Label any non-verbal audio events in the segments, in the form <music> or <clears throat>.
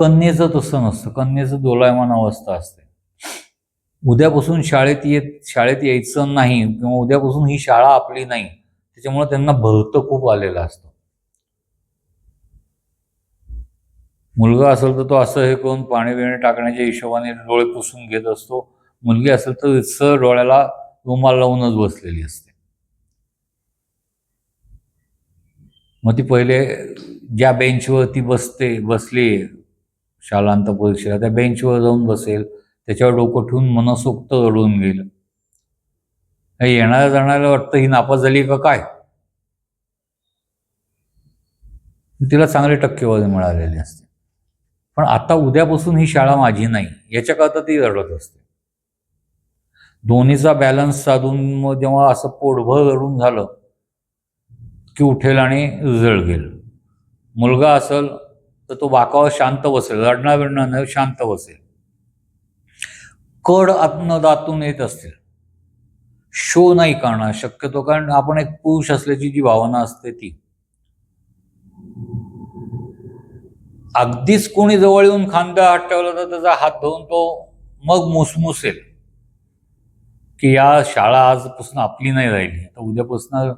कन्येचं तसं नसतं. कन्येचं दोलायमान अवस्था असते. उद्यापासून शाळेत येत शाळेत यायचं नाही किंवा उद्यापासून ही शाळा आपली नाही त्याच्यामुळे त्यांना भरत खूप आलेलं असतं. मुलगा असेल तर तो असं हे करून पाणी बिणी टाकण्याच्या हिशोबाने डोळे पुसून घेत असतो. मुलगी असेल तर सर डोळ्याला रुमाल लावूनच बसलेली असते. मग ती पहिले ज्या बेंचवर ती बसते बसली शालांत परीक्षेला त्या बेंचवर जाऊन बसेल त्याच्यावर डोकं ठेवून मनसोक्त रडून गेलं. येणाऱ्या जाणाऱ्याला वाटतं ही नापास झाली का काय? तिला चांगली टक्केवारी मिळालेली असते. पण आता उद्यापासून ही शाळा माझी नाही याच्याकरता ती रडत असते. दोन्हीचा बॅलन्स साधून मग जेव्हा असं पोटभर रडून झालं की उठेल आणि रिझल्ट गेलं मुलगा असेल तर तो वाकावर शांत बसेल रडणार बिडणं शांत बसेल. कड आत्मदातून येत असतील. शो नाही करणार शक्यतो कारण आपण एक पुरुष असल्याची जी भावना असते ती. अगदीच कोणी जवळ येऊन खांदा हात ठेवला तर त्याचा हात धरून तो मग मुसमुसेल. की या शाळा आजपासून आपली नाही राहिली आता उद्यापासून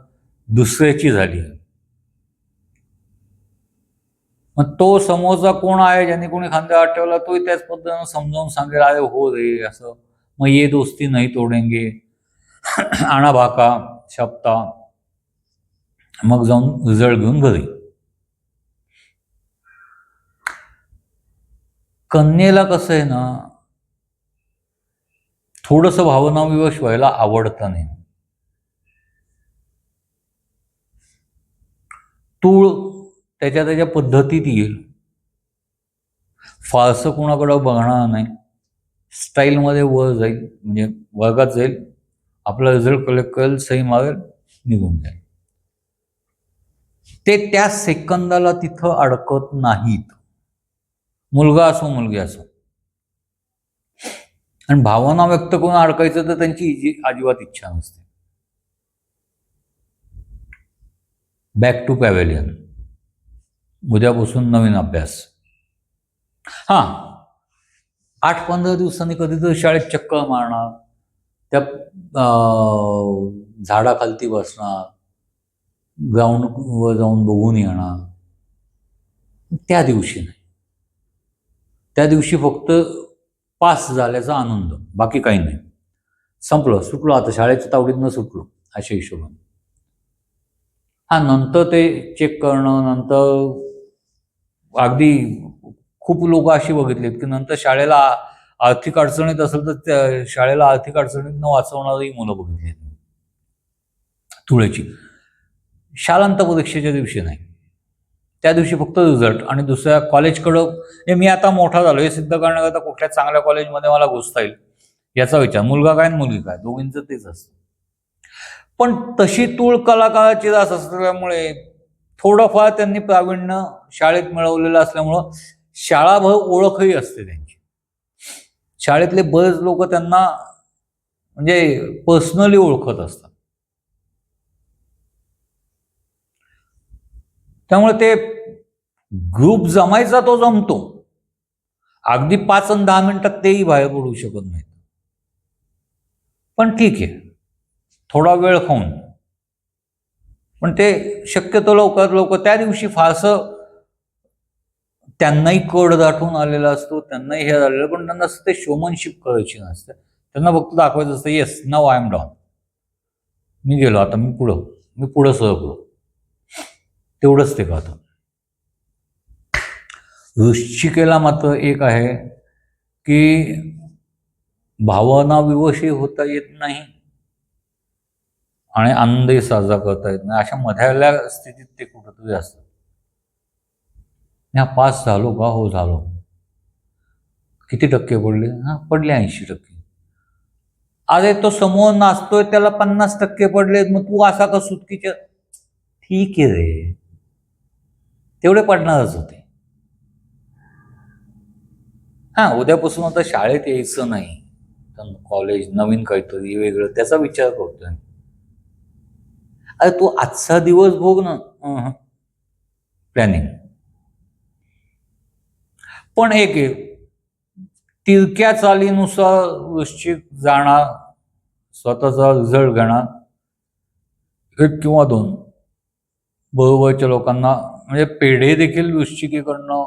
दुसऱ्याची झाली. मग तो समोरचा कोण आहे? ज्यांनी कोणी खांदा हात ठेवला तोही त्याच पद्धतीनं समजावून सांगेल अरे हो रे असं. मग ये दोस्ती नाही तोडेंगे. <clears throat> आणा भाका शपता. मग जाऊन रिझल्ट घेऊन घरी. कन्येला कसं आहे ना थोडस भावनाविवश व्हायला आवडतं नाही. तूळ त्याच्या त्याच्या पद्धतीत येईल. फारसं कोणाकडं बघणार नाही. स्टाईलमध्ये वर जाईल. म्हणजे वर्गात जाईल. आपला रिझल्ट कलेक्ट करेल सही मारेल निघून जाईल. ते त्या सेकंदाला तिथं अडकत नाहीत. मुलगा असो मुलगी असो. आणि भावना व्यक्त करून अडकायचं तर त्यांची इजी अजिबात इच्छा नसते. बॅक टू पॅवेलियन उद्यापासून नवीन अभ्यास. हा. आठ पंधरा दिवसांनी कधीतरी शाळेत चक्कर मारणार. त्या झाडाखालती बसणार. ग्राउंडवर जाऊन बघून येणार. त्या दिवशी नाही. त्या दिवशी फक्त पास झाल्याचा आनंद. बाकी काही नाही. संपलं. सुटलो. आता शाळेच्या तावडीतनं सुटलो. अशा हिशोबाने. हा नंतर ते चेक करणं नंतर अगदी खूप लोक अशी बघितलीत की नंतर शाळेला आर्थिक अडचणीत असेल तर त्या शाळेला आर्थिक अडचणीत न वाचवणारी मुलं बघितली तुळेची शालांत परीक्षेच्या दिवशी नाही. त्या दिवशी फक्त रिझल्ट आणि दुसऱ्या कॉलेजकडं हे मी आता मोठा झालो. हे सिद्ध करण्याकरता कुठल्या चांगल्या कॉलेजमध्ये मला घुसता येईल? याचा विचार. मुलगा काय आणि मुलगी काय? दोघींचं तेच असतं. पण तशी तूळ कलाकाराची रास असल्यामुळे थोडंफार त्यांनी प्रावीण्य शाळेत मिळवलेलं असल्यामुळं शाळाभर ओळखही असते त्यांची. शाळेतले बरेच लोक त्यांना म्हणजे पर्सनली ओळखत असतात. त्यामुळे ते ग्रुप जमायचा तो जमतो. अगदी पाच आणि दहा मिनिटात तेही बाहेर पडू शकत नाहीत. पण ठीक आहे. थोडा वेळ खाऊन. पण ते शक्यतो लवकरात लवकर त्या दिवशी फारसं त्यांनाही कड दाटून आलेला असतो त्यांनाही हे झालेलं पण त्यांना असं ते शोमनशिप करायची नसते. त्यांना फक्त दाखवायचं असतं yes now I am don मी गेलो आता मी पुढं मी पुढं सरकलो तेवढंच ते करतात वृश्चिकेला मात्र एक आहे की भावना विवशही होता येत नाही. आणि आनंदही साजरा करता येत नाही. अशा मध्याल्या स्थितीत ते कुठंतरी असतात ह्या पास झालो का? हो झालो. किती टक्के पडले? हा पडले ऐंशी टक्के. अरे तो समोर नाचतोय त्याला पन्नास टक्के पडलेत मग तू असा का सुटकीच्या? ठीक आहे रे. तेवढे पडणारच होते. हा उद्यापासून आता शाळेत यायचं नाही. कॉलेज नवीन काहीतरी वेगळं त्याचा विचार करतोय अरे तू आजचा दिवस भोग ना. प्लॅनिंग पण एक तिरक्या चालीनुसार वृश्चिक जाणार स्वतःचा रिझल्ट घेणार एक किंवा दोन. बरोबरच्या लोकांना म्हणजे पेढे देखील वृश्चिकेकडनं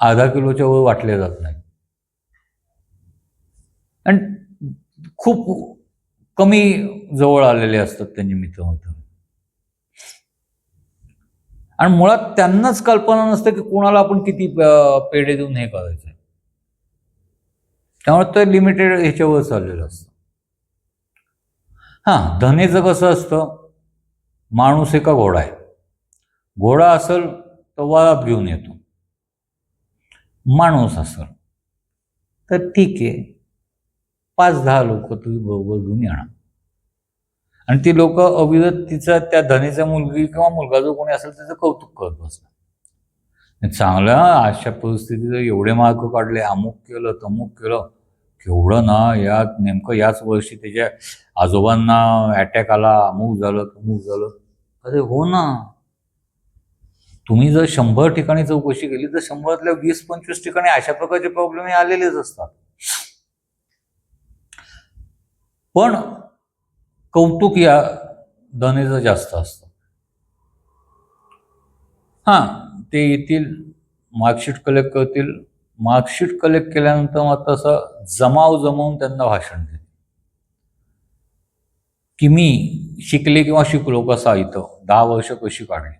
अर्धा किलोच्या वर वाटले जात नाही आणि खूप कमी जवळ आलेले असतात त्यांचे होतं. आणि मुळात त्यांनाच कल्पना नसते की कोणाला आपण किती पेढे देऊन हे करायचं त्यामुळे ते लिमिटेड ह्याच्यावर चाललेलं असतं. हां धनेचं कसं असतं? माणूस एका घोडा आहे. घोडा असेल तर वरात घेऊन येतो. माणूस असेल तर ठीक आहे. पाच दहा लोक तुम्ही बरोबर घेऊन येणार. आणि ती लोक अविरत तिचा त्या धनीचा मुलगी किंवा मुलगा जो कोणी असेल त्याचं कौतुक करत बसतात. चांगलं अशा परिस्थितीत एवढे मार्क काढले अमुक केलं तमुक केलं. केवढं ना यात नेमकं याच वर्षी त्याच्या आजोबांना अटॅक आला अमुक झालं तमुक झालं. अरे हो ना. तुम्ही जर शंभर ठिकाणी चौकशी केली तर शंभरातल्या वीस पंचवीस ठिकाणी अशा प्रकारचे प्रॉब्लेम हे आलेलेच असतात. पण कौतुक या धनेचं जास्त असतं. हां ते येतील मार्कशीट कलेक्ट करतील. मार्कशीट कलेक्ट केल्यानंतर मात्र असं जमाव जमवून त्यांना भाषण देतील. की मी शिकले किंवा शिकलो कसा इथं? दहा वर्ष कशी काढली?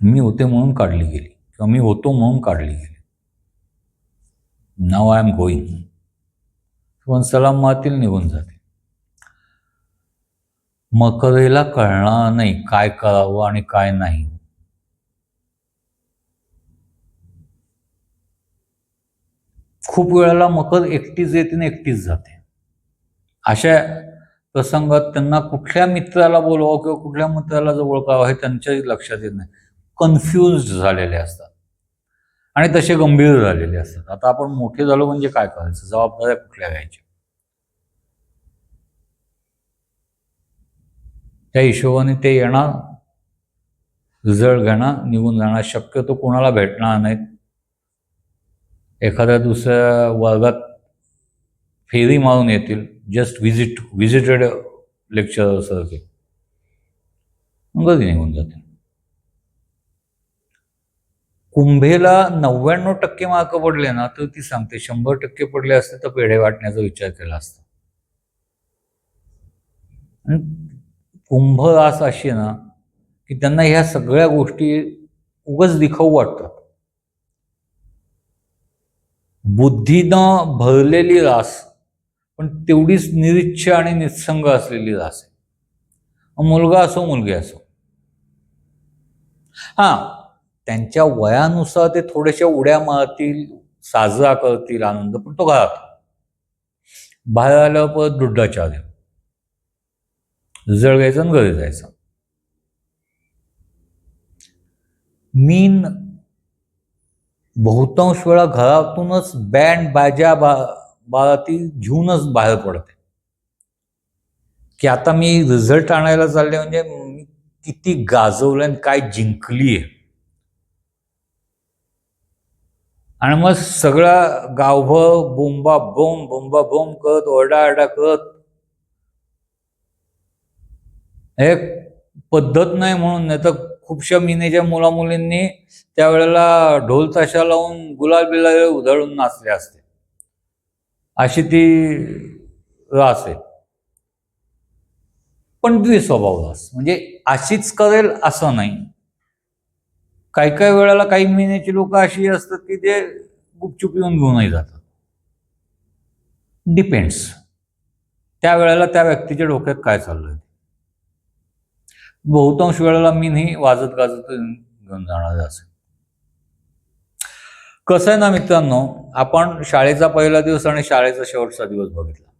मी होते म्हणून काढली गेली. किंवा मी होतो म्हणून काढली गेली. नाव आय एम गोईंग पण सलाम मातील निघून जाते. मकरेला कळणार नाही काय करावं आणि काय नाही. खूप वेळेला मकर एकटीच येते आणि एकटीच जाते. अशा प्रसंगात त्यांना कुठल्या मित्राला बोलावं किंवा कुठल्या मित्राला जवळ करावं हे त्यांच्याही लक्षात येत नाही. कन्फ्युज झालेले असतात. आणि तसे गंभीर झालेले असतात. आता आपण मोठे झालो म्हणजे काय करायचं? जबाबदाऱ्या कुठल्या घ्यायच्या? त्या हिशोबाने ते येणार. रिझल्ट घेणार निघून जाणार. शक्यतो कोणाला भेटणार नाहीत. एखाद्या दुसऱ्या वर्गात फेरी मारून येतील. जस्ट व्हिजिट व्हिजिटेड लेक्चर सारखे. घरी निघून जातील. कुंभेला नव्याण्णव टक्के मार्क पडले ना तर ती सांगते शंभर टक्के पडले असते तर पेढे वाटण्याचा विचार केला असता. आणि कुंभ रास अशी ना की त्यांना ह्या सगळ्या गोष्टी उगच दिखाऊ वाटतात. बुद्धीनं भरलेली रास पण तेवढीच निरीच्छ आणि निस्संग असलेली रास आहे. मुलगा असो मुलगी असो. हा त्यांच्या वयानुसार ते थोड्याशा उड्या मारतील साजरा करतील आनंद पण तो घरात. बाहेर आल्यावर परत दुड्डाचार्य रिझल्ट घ्यायचा आणि घरी जायचं. मीन बहुतांश वेळा घरातूनच बँड बाजा बा बाराती घेऊनच बाहेर पडते. की आता मी रिझल्ट आणायला चालले म्हणजे मी किती गाजवलं आणि काय जिंकली आहे आणि मग सगळा गावभर बोंबा बोंब बोंबा बोंब करत ओरडा करत हे पद्धत नाही म्हणून नाही तर खूपशा मिनेच्या मुला मुलींनी त्यावेळेला ढोल ताशा लावून गुलाल बिलाल उधळून नाचले असते. अशी ती रास आहे. पण द्विस्वभाव दास म्हणजे अशीच करेल असं नाही. काही काही वेळेला काही महिन्याची लोक अशी असतात की ते गुपचूप येऊन घेऊनही जातात. डिपेंड्स त्या वेळेला त्या व्यक्तीच्या डोक्यात काय चाललंय? बहुतांश वेळेला मी नाही वाजत गाजत घेऊन जाणार असेल कसं आहे ना मित्रांनो आपण शाळेचा पहिला दिवस आणि शाळेचा शेवटचा दिवस बघितला.